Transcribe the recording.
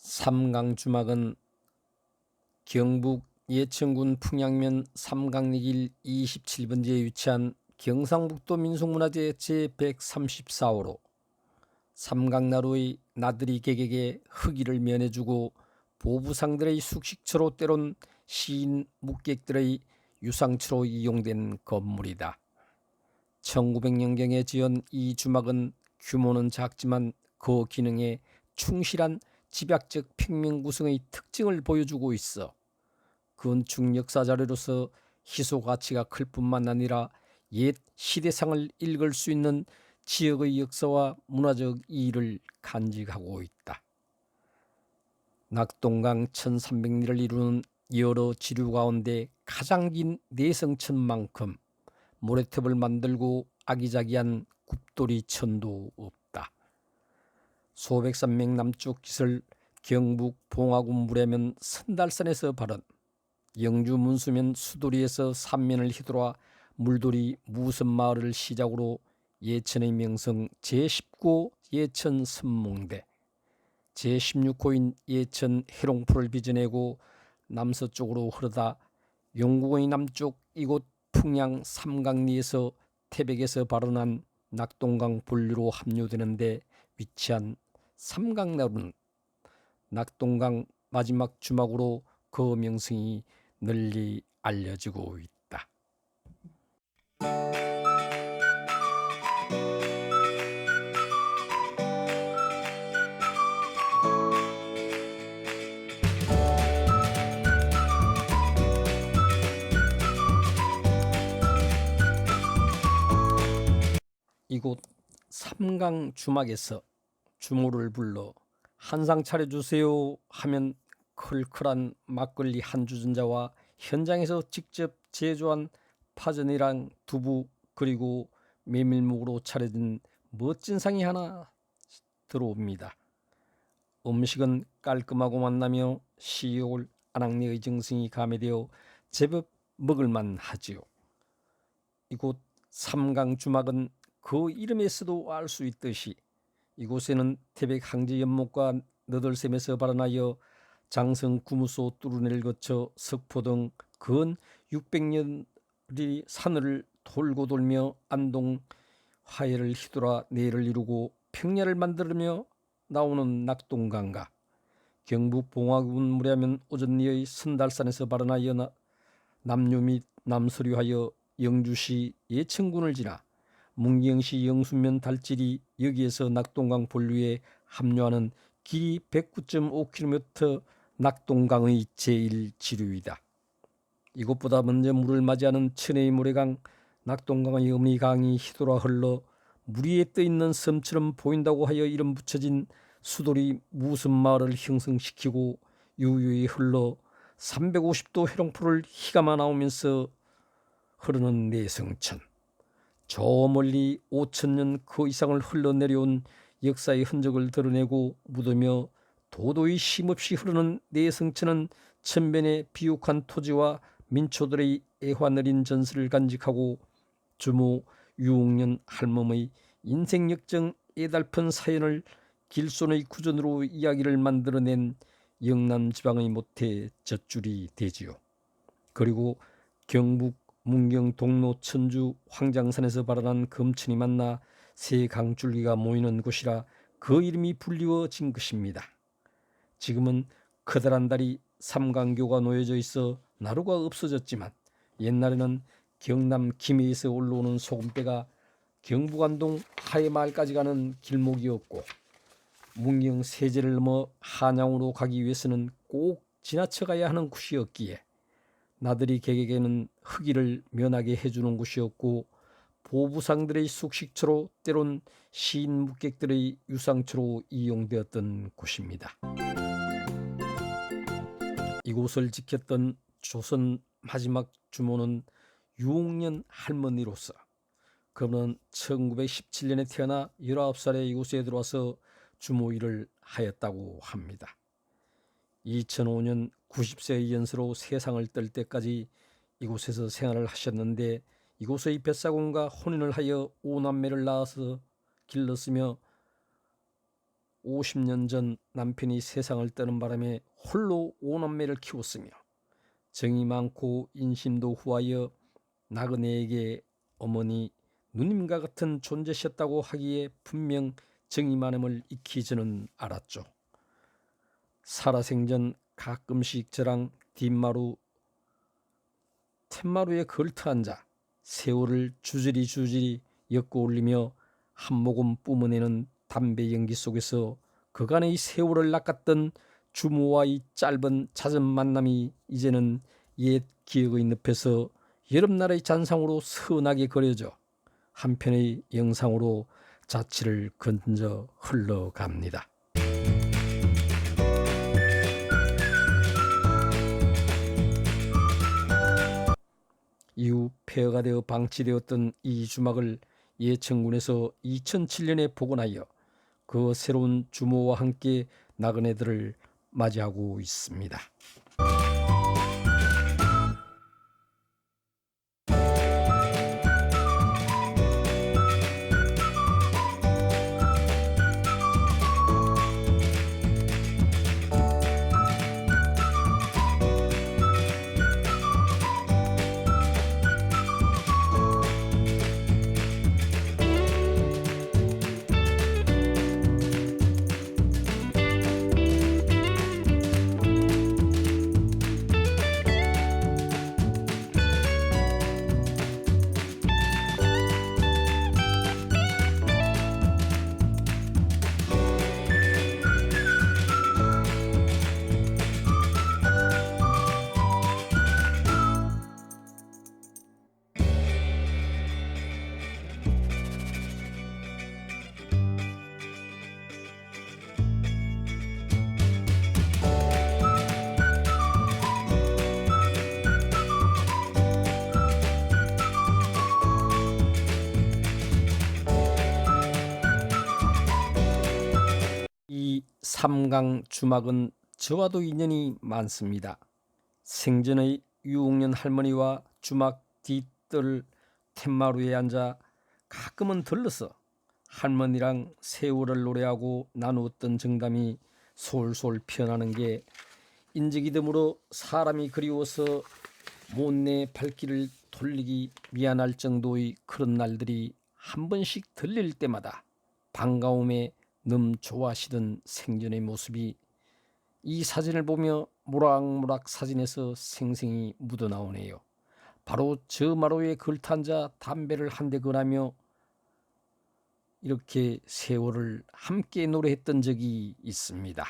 삼강 주막은 경북 예천군 풍양면 삼강리길 27번지에 위치한 경상북도 민속문화재 제134호로 삼강나루의 나들이 객에게 흑의를 면해주고 보부상들의 숙식처로 때론 시인 묵객들의 유상처로 이용된 건물이다. 1900년경에 지은 이 주막은 규모는 작지만 그 기능에 충실한 집약적 평면 구성의 특징을 보여주고 있어 건축 역사 자료로서 희소 가치가 클 뿐만 아니라 옛 시대상을 읽을 수 있는 지역의 역사와 문화적 이의를 간직하고 있다. 낙동강 1300리를 이루는 여러 지류 가운데 가장 긴 내성천만큼 모래톱을 만들고 아기자기한 굽돌이 천도 없다. 소백 산맥 남쪽 기슬 경북 봉화군 무례면 선달산에서 발원 영주 문수면 수도리에서 삼면을 휘돌아 물돌이 무선마을을 시작으로 예천의 명성 제19 예천 선몽대. 제16호인 예천 해롱포를 빚어내고 남서쪽으로 흐르다 영국의 남쪽 이곳 풍양 삼강리에서 태백에서 발원한 낙동강 본류로 합류되는데 위치한 삼강나루는 낙동강 마지막 주막으로 그 명성이 널리 알려지고 있다. 이곳 삼강 주막에서 주모를 불러 한 상 차려주세요 하면 클클한 막걸리 한 주전자와 현장에서 직접 제조한 파전이랑 두부 그리고 메밀묵으로 차려진 멋진 상이 하나 들어옵니다. 음식은 깔끔하고 만나며 시올 안악내의 정성이 가미되어 제법 먹을만 하지요. 이곳 삼강 주막은 그 이름에서도 알 수 있듯이 이곳에는 태백 항제 연못과 너덜샘에서 발원하여 장성 구무소 뚜루네를 거쳐 석포 등 근 600년이 산을 돌고 돌며 안동 화해를 휘돌아 내를 이루고 평야를 만들며 나오는 낙동강과 경북 봉화군 무려면 오전리의 선달산에서 발원하여 나- 남료 및 남서류하여 영주시 예천군을 지나 문경시 영순면 달질이 여기에서 낙동강 본류에 합류하는 길이 109.5km 낙동강의 제1지류이다. 이곳보다 먼저 물을 맞이하는 천혜의 모래강 낙동강의 어미강이 휘돌아 흘러 물 위에 떠 있는 섬처럼 보인다고 하여 이름 붙여진 수돌이 무슨 마을을 형성시키고 유유히 흘러 350도 해롱포를 희감아 나오면서 흐르는 내성천 저 멀리 5천 년 그 이상을 흘러내려온 역사의 흔적을 드러내고 묻으며 도도히 쉼없이 흐르는 내성천은 천변의 비옥한 토지와 민초들의 애환 어린 전설을 간직하고 주모 유옥년 할멈의 인생 역정 애달픈 사연을 길손의 구전으로 이야기를 만들어낸 영남 지방의 모태 젖줄이 되지요. 그리고 경북 문경 동로 천주 황장산에서 발원한 금천이 만나 세 강줄기가 모이는 곳이라 그 이름이 불리워진 것입니다. 지금은 커다란 다리 삼강교가 놓여져 있어 나루가 없어졌지만 옛날에는 경남 김해에서 올라오는 소금배가 경북안동 하회마을까지 가는 길목이었고 문경 세제를 넘어 한양으로 가기 위해서는 꼭 지나쳐 가야 하는 곳이었기에 나들이 객에게는 흑의를 면하게 해주는 곳이었고 보부상들의 숙식처로 때론 시인 묵객들의 유상처로 이용되었던 곳입니다. 이곳을 지켰던 조선 마지막 주모는 유옥년 할머니로서 그는 1917년에 태어나 19살에 이곳에 들어와서 주모 일을 하였다고 합니다. 2005년 90세의 연세로 세상을 뜰 때까지 이곳에서 생활을 하셨는데 이곳의 뱃사공과 혼인을 하여 오남매를 낳아서 길렀으며 50년 전 남편이 세상을 떠는 바람에 홀로 오남매를 키웠으며 정이 많고 인심도 후하여 나그네에게 어머니 누님과 같은 존재셨다고 하기에 분명 정이 많음을 익히지는 않았죠. 살아생전 가끔씩 저랑 뒷마루 툇마루에 걸터 앉아 세월을 주저리 주저리 엮어 올리며 한 모금 뿜어내는 담배 연기 속에서 그간의 세월을 낚았던 주모와 이 짧은 잦은 만남이 이제는 옛 기억의 늪에서 여름날의 잔상으로 선하게 그려져 한편의 영상으로 자취를 건져 흘러갑니다. 이후 폐허가 되어 방치되었던 이 주막을 예천군에서 2007년에 복원하여 그 새로운 주모와 함께 나그네들을 맞이하고 있습니다. 삼강 주막은 저와도 인연이 많습니다. 생전의 유옥년 할머니와 주막 뒤뜰 툇마루에 앉아 가끔은 들러서 할머니랑 세월을 노래하고 나누었던 정담이 솔솔 피어나는 게 인적이 드물어 사람이 그리워서 못내 발길을 돌리기 미안할 정도의 그런 날들이 한 번씩 들릴 때마다 반가움에 늠 좋아하시던 생전의 모습이 이 사진을 보며 모락모락 사진에서 생생히 묻어나오네요. 바로 저 마루에 글탄자 담배를 한 대 건하며 이렇게 세월을 함께 노래했던 적이 있습니다.